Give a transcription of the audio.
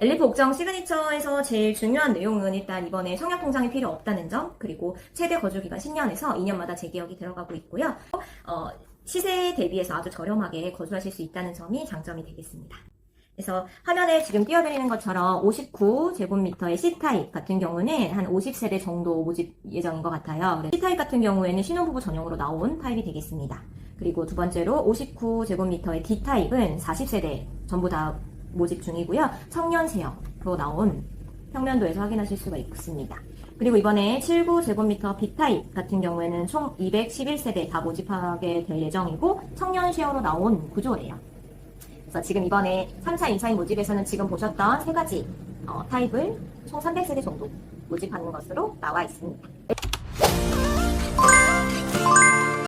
엘리프 옥정 시그니처에서 제일 중요한 내용은 일단 이번에 청약 통장이 필요 없다는 점, 그리고 최대 거주 기간 10년에서 2년마다 재개혁이 들어가고 있고요. 어, 시세에 대비해서 아주 저렴하게 거주하실 수 있다는 점이 장점이 되겠습니다. 그래서 화면에 지금 띄워드리는 것처럼 59제곱미터의 C타입 같은 경우는 한 50세대 정도 모집 예정인 것 같아요. C타입 같은 경우에는 신혼부부 전용으로 나온 타입이 되겠습니다. 그리고 두 번째로 59제곱미터의 D타입은 40세대 전부 다 모집 중이고요. 청년세형으로 나온 평면도에서 확인하실 수가 있습니다. 그리고 이번에 79제곱미터 B타입 같은 경우에는 총 211세대 다 모집하게 될 예정이고 청년 쉐어로 나온 구조예요. 그래서 지금 이번에 3차 2차인 모집에서는 지금 보셨던 세 가지 어, 타입을 총 300세대 정도 모집하는 것으로 나와 있습니다.